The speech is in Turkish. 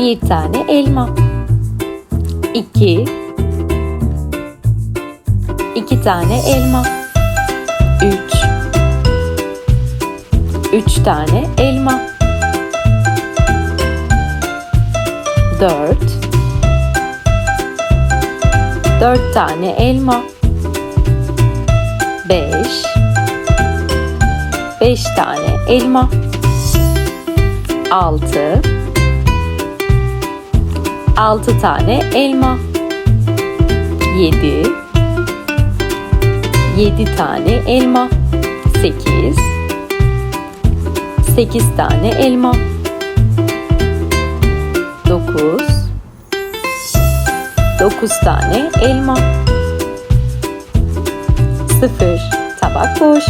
Bir tane elma. İki. İki tane elma. Üç. Üç tane elma. Dört. Dört tane elma. Beş. Beş tane elma. Altı. Altı tane elma. Yedi. Yedi tane elma. Sekiz. Sekiz tane elma. Dokuz. Dokuz tane elma. Sıfır. Tabak boş.